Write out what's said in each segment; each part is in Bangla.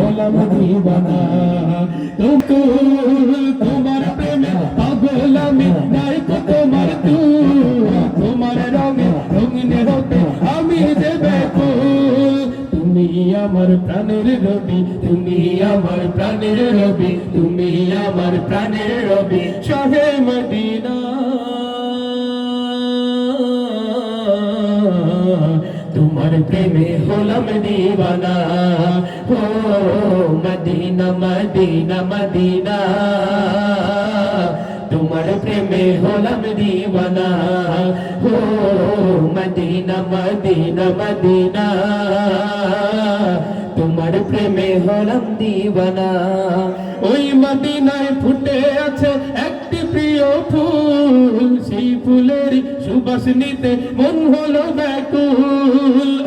হলাম দিবানা। তুমি তোমার প্রেমে পাগল আমি নাই তোমার তু তোমার রঙে রঙিনে হতে আমি দেবে তুমি আমার প্রাণের রবি, তুমি আমার প্রাণের রবি, তুমি আমার প্রাণের রবি। শহে মদিনা। প্রেমে হলাম দিবানা। ও মদিনা মদিনা মদিনা। তোমার প্রেমে হলাম দিবানা। ও মদিনা মদিনা মদিনা। তোমার প্রেমে হলাম দিবানা। ওই মদিনায় ফুটে আছে একটি প্রিয় ফুল। সেই ফুলের সুবাস নিতে মন হলো ব্যাকুল।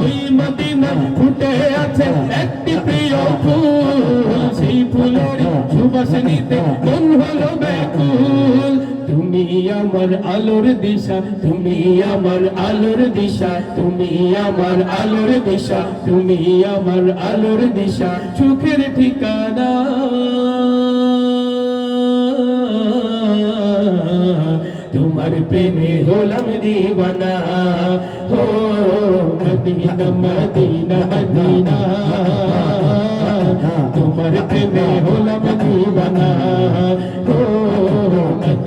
আমার আলোর দিশা, তুমি আমার আলোর দিশা, তুমি আমার আলোর দিশা, তুমি আমার আলোর দিশা সুখের ঠিকানা। তোমার প্রেমে হলাম দিবানা। হো মদিনা মদিনা মদিনা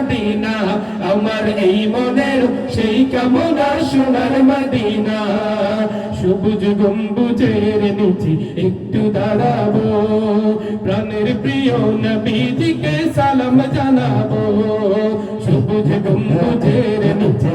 মদিনা, আমার এই মনের সেই কামনা সোনার মদিনা। সবুজ গম্বুজের নিচে একটু দাঁড়াবো, প্রাণের প্রিয় নবীজিকে সালাম জানাব। সবুজ গম্বুজের নিচে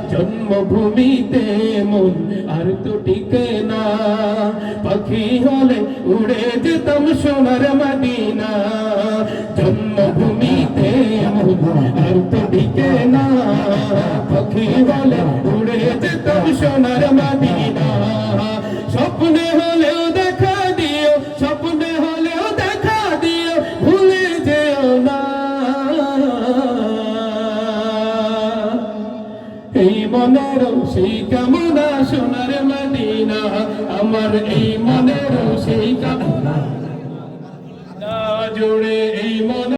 জন্মভূমিতে মন আর তো টিকে না। পাখি হলে উড়ে যেতাম সোনার মদিনা। জন্মভূমিতে আর তো টিকে না। পাখি হলে উড়ে যেতাম সোনার মদিনা। মনের সেই কামনা সোনার মদিনা আমার এই মনের সেই কামনা। জুড়ে এই মনে